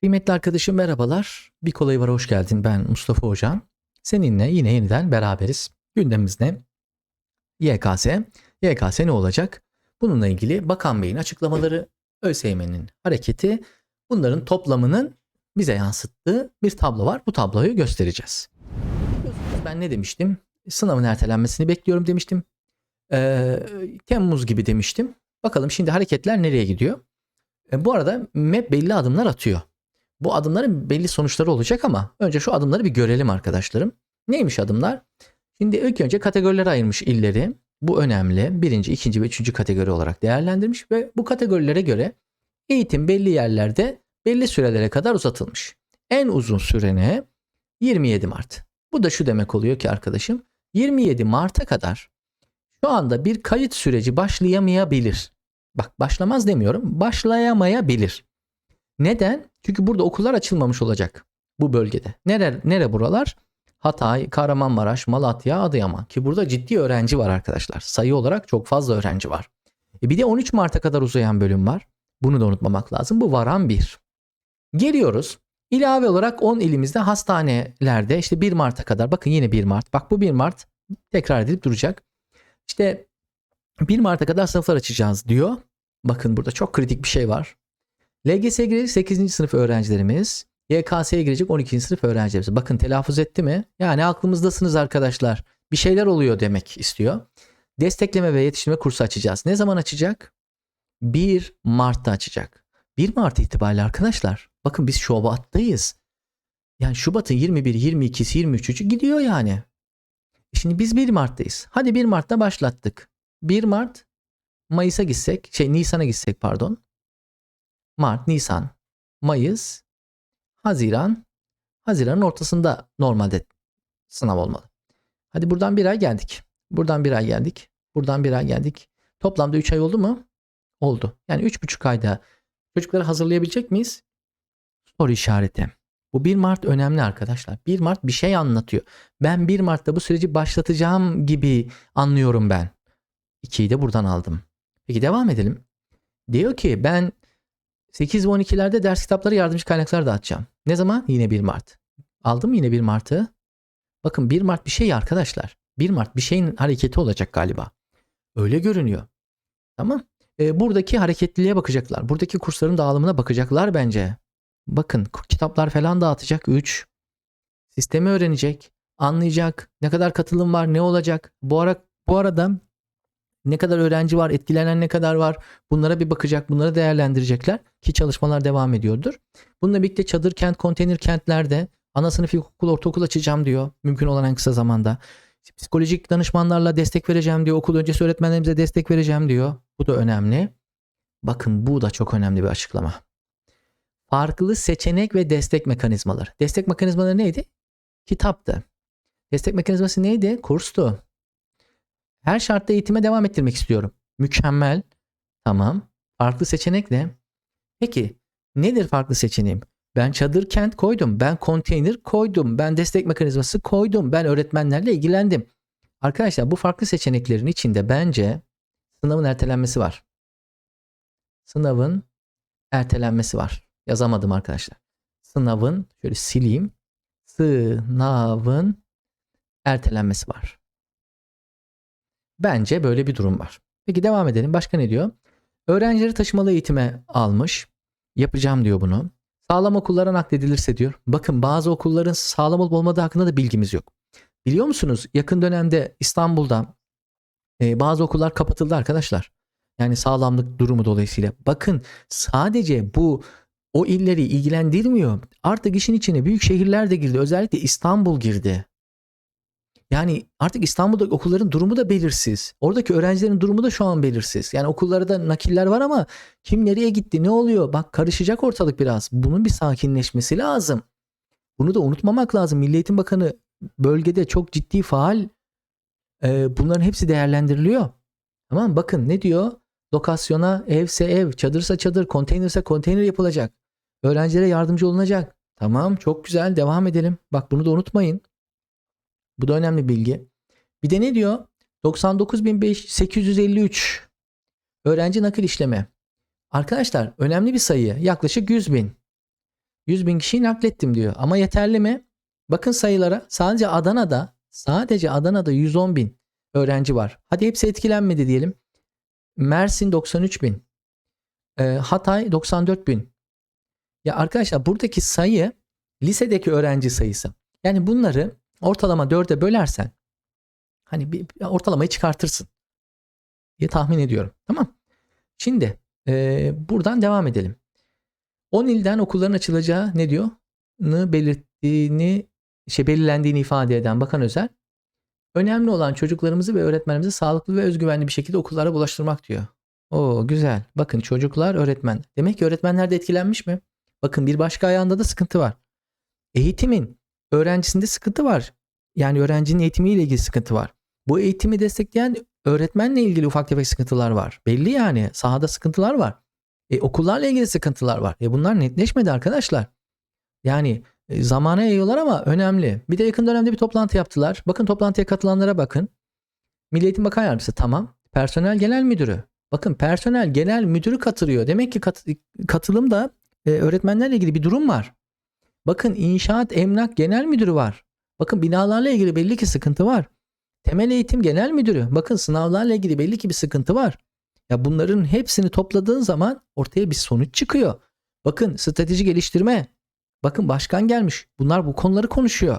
Kıymetli arkadaşım merhabalar. Bir kolayı var hoş geldin. Ben Mustafa Hoca. Seninle yine yeniden beraberiz. Gündemimiz ne? YKS. YKS ne olacak? Bununla ilgili Bakan Bey'in açıklamaları, ÖSYM'nin hareketi, bunların toplamının bize yansıttığı bir tablo var. Bu tabloyu göstereceğiz. Ben ne demiştim? Sınavın ertelenmesini bekliyorum demiştim. Ee, Temmuz gibi demiştim. Bakalım şimdi hareketler nereye gidiyor? E, bu arada MEP belli adımlar atıyor. Bu adımların belli sonuçları olacak ama önce şu adımları bir görelim arkadaşlarım. Neymiş adımlar? Şimdi ilk önce kategorilere ayırmış illeri. Bu önemli. Birinci, ikinci ve üçüncü kategori olarak değerlendirmiş ve bu kategorilere göre eğitim belli yerlerde belli sürelere kadar uzatılmış. En uzun sürene 27 Mart. Bu da şu demek oluyor ki arkadaşım 27 Mart'a kadar şu anda bir kayıt süreci başlayamayabilir. Bak başlamaz demiyorum. Başlayamayabilir. Neden? Çünkü burada okullar açılmamış olacak bu bölgede. Nere, nere buralar? Hatay, Kahramanmaraş, Malatya, Adıyaman. Ki burada ciddi öğrenci var arkadaşlar. Sayı olarak çok fazla öğrenci var. E bir de 13 Mart'a kadar uzayan bölüm var. Bunu da unutmamak lazım. Bu varan bir. Geliyoruz. İlave olarak 10 ilimizde hastanelerde işte 1 Mart'a kadar bakın yine 1 Mart. Bak bu 1 Mart tekrar edilip duracak. İşte 1 Mart'a kadar sınıflar açacağız diyor. Bakın burada çok kritik bir şey var. LGS'ye girecek 8. sınıf öğrencilerimiz. YKS'ye girecek 12. sınıf öğrencilerimiz. Bakın telaffuz etti mi? Yani aklımızdasınız arkadaşlar. Bir şeyler oluyor demek istiyor. Destekleme ve yetiştirme kursu açacağız. Ne zaman açacak? 1 Mart'ta açacak. 1 Mart itibariyle arkadaşlar. Bakın biz Şubat'tayız. Yani Şubat'ın 21, 22'si, 23'ü gidiyor yani. Şimdi biz 1 Mart'tayız. Hadi 1 Mart'ta başlattık. 1 Mart Mayıs'a gitsek, şey Nisan'a gitsek pardon. Mart, Nisan, Mayıs, Haziran. Haziran'ın ortasında normalde sınav olmalı. Hadi buradan bir ay geldik. Buradan bir ay geldik. Buradan bir ay geldik. Toplamda 3 ay oldu mu? Oldu. Yani 3,5 ayda çocukları hazırlayabilecek miyiz? Soru işareti. Bu 1 Mart önemli arkadaşlar. 1 Mart bir şey anlatıyor. Ben 1 Mart'ta bu süreci başlatacağım gibi anlıyorum ben. 2'yi de buradan aldım. Peki devam edelim. Diyor ki ben 8 ve 12'lerde ders kitapları yardımcı kaynaklar dağıtacağım. Ne zaman? Yine 1 Mart. Aldım yine 1 Mart'ı. Bakın 1 Mart bir şey arkadaşlar. 1 Mart bir şeyin hareketi olacak galiba. Öyle görünüyor. Tamam. Ee, buradaki hareketliliğe bakacaklar. Buradaki kursların dağılımına bakacaklar bence. Bakın kitaplar falan dağıtacak 3. Sistemi öğrenecek. Anlayacak. Ne kadar katılım var, ne olacak. Bu ara bu arada ne kadar öğrenci var, etkilenen ne kadar var bunlara bir bakacak, bunları değerlendirecekler ki çalışmalar devam ediyordur. Bununla birlikte çadır kent, konteyner kentlerde ana sınıf ilkokul, ortaokul açacağım diyor mümkün olan en kısa zamanda. Psikolojik danışmanlarla destek vereceğim diyor, okul öncesi öğretmenlerimize destek vereceğim diyor. Bu da önemli. Bakın bu da çok önemli bir açıklama. Farklı seçenek ve destek mekanizmaları. Destek mekanizmaları neydi? Kitaptı. Destek mekanizması neydi? Kurstu. Her şartta eğitime devam ettirmek istiyorum. Mükemmel. Tamam. Farklı seçenek ne? Peki nedir farklı seçeneğim? Ben çadır kent koydum. Ben konteyner koydum. Ben destek mekanizması koydum. Ben öğretmenlerle ilgilendim. Arkadaşlar bu farklı seçeneklerin içinde bence sınavın ertelenmesi var. Sınavın ertelenmesi var. Yazamadım arkadaşlar. Sınavın şöyle sileyim. Sınavın ertelenmesi var. Bence böyle bir durum var. Peki devam edelim. Başka ne diyor? Öğrencileri taşımalı eğitime almış. Yapacağım diyor bunu. Sağlam okullara nakledilirse diyor. Bakın bazı okulların sağlam olup olmadığı hakkında da bilgimiz yok. Biliyor musunuz? Yakın dönemde İstanbul'da e, bazı okullar kapatıldı arkadaşlar. Yani sağlamlık durumu dolayısıyla. Bakın sadece bu o illeri ilgilendirmiyor. Artık işin içine büyük şehirler de girdi. Özellikle İstanbul girdi. Yani artık İstanbul'da okulların durumu da belirsiz. Oradaki öğrencilerin durumu da şu an belirsiz. Yani okullarda nakiller var ama kim nereye gitti, ne oluyor? Bak karışacak ortalık biraz. Bunun bir sakinleşmesi lazım. Bunu da unutmamak lazım. Milli Eğitim Bakanı bölgede çok ciddi faal. Ee, bunların hepsi değerlendiriliyor. Tamam bakın ne diyor? Lokasyona evse ev, çadırsa çadır, konteynerse konteyner yapılacak. Öğrencilere yardımcı olunacak. Tamam çok güzel devam edelim. Bak bunu da unutmayın. Bu da önemli bilgi. Bir de ne diyor? 99.853 öğrenci nakil işlemi. Arkadaşlar önemli bir sayı. Yaklaşık 100 bin. 100 bin kişiyi naklettim diyor. Ama yeterli mi? Bakın sayılara sadece Adana'da sadece Adana'da 110 bin öğrenci var. Hadi hepsi etkilenmedi diyelim. Mersin 93 bin. Ee, Hatay 94 bin. Ya arkadaşlar buradaki sayı lisedeki öğrenci sayısı. Yani bunları ortalama 4'e bölersen hani bir ortalamayı çıkartırsın diye tahmin ediyorum. Tamam. Şimdi e, buradan devam edelim. 10 ilden okulların açılacağı ne diyor? Nı belirttiğini şey belirlendiğini ifade eden Bakan Özel. Önemli olan çocuklarımızı ve öğretmenimizi sağlıklı ve özgüvenli bir şekilde okullara bulaştırmak diyor. Oo güzel. Bakın çocuklar öğretmen. Demek ki öğretmenler de etkilenmiş mi? Bakın bir başka ayağında da sıkıntı var. Eğitimin öğrencisinde sıkıntı var. Yani öğrencinin eğitimiyle ilgili sıkıntı var. Bu eğitimi destekleyen öğretmenle ilgili ufak tefek sıkıntılar var. Belli yani sahada sıkıntılar var. E, okullarla ilgili sıkıntılar var. E, bunlar netleşmedi arkadaşlar. Yani e, zamana yayıyorlar ama önemli. Bir de yakın dönemde bir toplantı yaptılar. Bakın toplantıya katılanlara bakın. Milli Eğitim Bakan Yardımcısı tamam. Personel Genel Müdürü. Bakın personel genel müdürü katılıyor. Demek ki kat, katılımda e, öğretmenlerle ilgili bir durum var. Bakın inşaat emlak genel müdürü var. Bakın binalarla ilgili belli ki sıkıntı var. Temel eğitim genel müdürü. Bakın sınavlarla ilgili belli ki bir sıkıntı var. Ya bunların hepsini topladığın zaman ortaya bir sonuç çıkıyor. Bakın strateji geliştirme. Bakın başkan gelmiş. Bunlar bu konuları konuşuyor.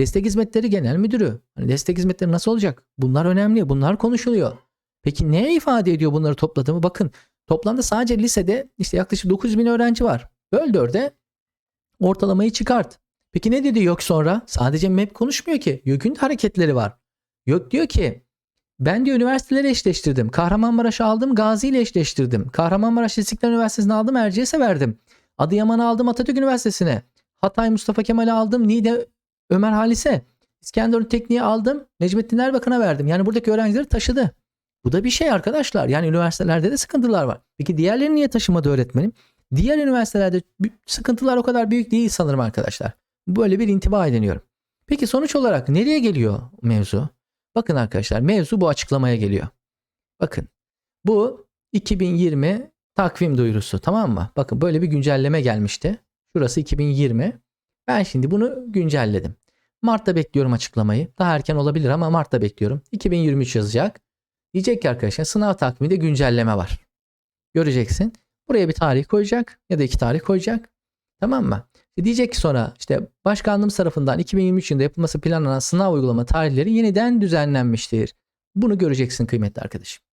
Destek hizmetleri genel müdürü. Hani destek hizmetleri nasıl olacak? Bunlar önemli. Bunlar konuşuluyor. Peki neye ifade ediyor bunları topladığımı? Bakın toplamda sadece lisede işte yaklaşık 9 bin öğrenci var. Böl 4'e ortalamayı çıkart. Peki ne dedi yok sonra? Sadece MEP konuşmuyor ki. YÖK'ün hareketleri var. YÖK diyor ki ben diyor üniversiteleri eşleştirdim. Kahramanmaraş'ı aldım Gazi ile eşleştirdim. Kahramanmaraş İstiklal Üniversitesi'ni aldım Erciyes'e verdim. Adıyaman'ı aldım Atatürk Üniversitesi'ne. Hatay Mustafa Kemal'i aldım Niğde Ömer Halis'e. İskenderun Tekniği aldım Necmettin Erbakan'a verdim. Yani buradaki öğrencileri taşıdı. Bu da bir şey arkadaşlar. Yani üniversitelerde de sıkıntılar var. Peki diğerlerini niye taşımadı öğretmenim? Diğer üniversitelerde sıkıntılar o kadar büyük değil sanırım arkadaşlar. Böyle bir intiba ediniyorum. Peki sonuç olarak nereye geliyor mevzu? Bakın arkadaşlar mevzu bu açıklamaya geliyor. Bakın bu 2020 takvim duyurusu tamam mı? Bakın böyle bir güncelleme gelmişti. Şurası 2020. Ben şimdi bunu güncelledim. Mart'ta bekliyorum açıklamayı. Daha erken olabilir ama Mart'ta bekliyorum. 2023 yazacak. Diyecek ki arkadaşlar sınav takviminde güncelleme var. Göreceksin. Buraya bir tarih koyacak ya da iki tarih koyacak. Tamam mı? İşte diyecek ki sonra işte başkanlığımız tarafından 2023 yılında yapılması planlanan sınav uygulama tarihleri yeniden düzenlenmiştir. Bunu göreceksin kıymetli arkadaşım.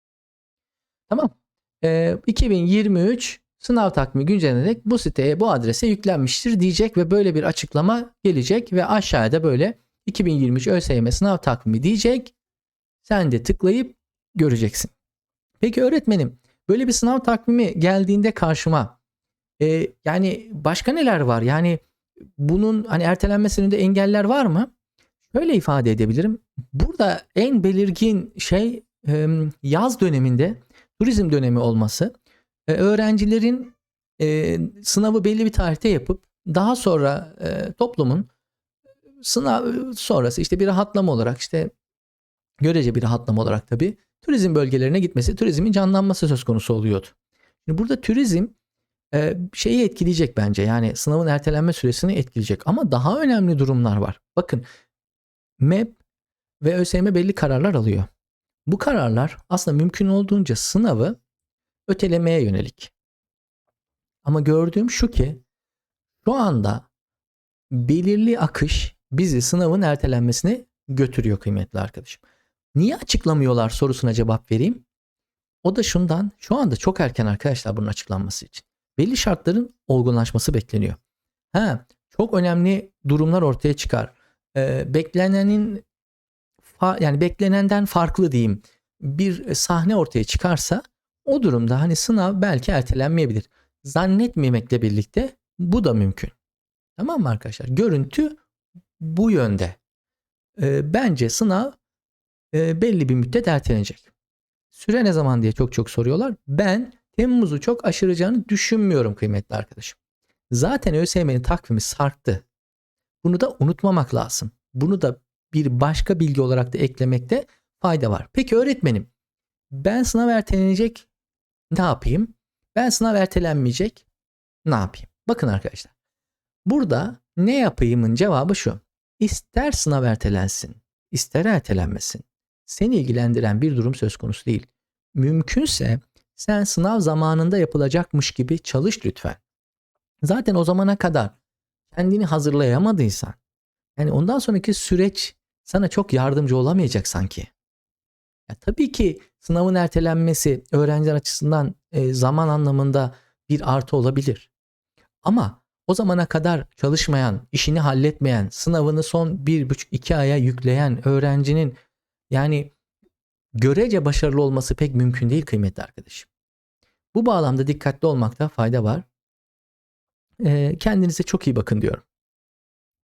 Tamam. Ee, 2023 sınav takvimi güncellenerek bu siteye bu adrese yüklenmiştir diyecek ve böyle bir açıklama gelecek ve aşağıda böyle 2023 ÖSYM sınav takvimi diyecek. Sen de tıklayıp göreceksin. Peki öğretmenim böyle bir sınav takvimi geldiğinde karşıma e, yani başka neler var? Yani bunun hani ertelenmesinin de engeller var mı? Şöyle ifade edebilirim. Burada en belirgin şey e, yaz döneminde turizm dönemi olması. E, öğrencilerin e, sınavı belli bir tarihte yapıp daha sonra e, toplumun sınav sonrası işte bir rahatlama olarak işte görece bir rahatlama olarak tabii turizm bölgelerine gitmesi, turizmin canlanması söz konusu oluyordu. Şimdi burada turizm e, şeyi etkileyecek bence. Yani sınavın ertelenme süresini etkileyecek. Ama daha önemli durumlar var. Bakın MEP ve ÖSYM belli kararlar alıyor. Bu kararlar aslında mümkün olduğunca sınavı ötelemeye yönelik. Ama gördüğüm şu ki şu anda belirli akış bizi sınavın ertelenmesine götürüyor kıymetli arkadaşım. Niye açıklamıyorlar sorusuna cevap vereyim. O da şundan şu anda çok erken arkadaşlar bunun açıklanması için. Belli şartların olgunlaşması bekleniyor. Ha, çok önemli durumlar ortaya çıkar. Ee, beklenenin yani beklenenden farklı diyeyim bir sahne ortaya çıkarsa o durumda hani sınav belki ertelenmeyebilir. Zannetmemekle birlikte bu da mümkün. Tamam mı arkadaşlar? Görüntü bu yönde. Ee, bence sınav e, belli bir müddet ertelenecek. Süre ne zaman diye çok çok soruyorlar. Ben Temmuz'u çok aşıracağını düşünmüyorum kıymetli arkadaşım. Zaten ÖSYM'nin takvimi sarktı. Bunu da unutmamak lazım. Bunu da bir başka bilgi olarak da eklemekte fayda var. Peki öğretmenim ben sınav ertelenecek ne yapayım? Ben sınav ertelenmeyecek ne yapayım? Bakın arkadaşlar. Burada ne yapayımın cevabı şu. İster sınav ertelensin, ister ertelenmesin. Seni ilgilendiren bir durum söz konusu değil. Mümkünse sen sınav zamanında yapılacakmış gibi çalış lütfen. Zaten o zamana kadar kendini hazırlayamadıysan, yani ondan sonraki süreç sana çok yardımcı olamayacak sanki. Ya tabii ki sınavın ertelenmesi öğrenciler açısından e, zaman anlamında bir artı olabilir. Ama o zamana kadar çalışmayan, işini halletmeyen, sınavını son bir buçuk iki aya yükleyen öğrencinin yani görece başarılı olması pek mümkün değil kıymetli arkadaşım. Bu bağlamda dikkatli olmakta fayda var. E, kendinize çok iyi bakın diyorum.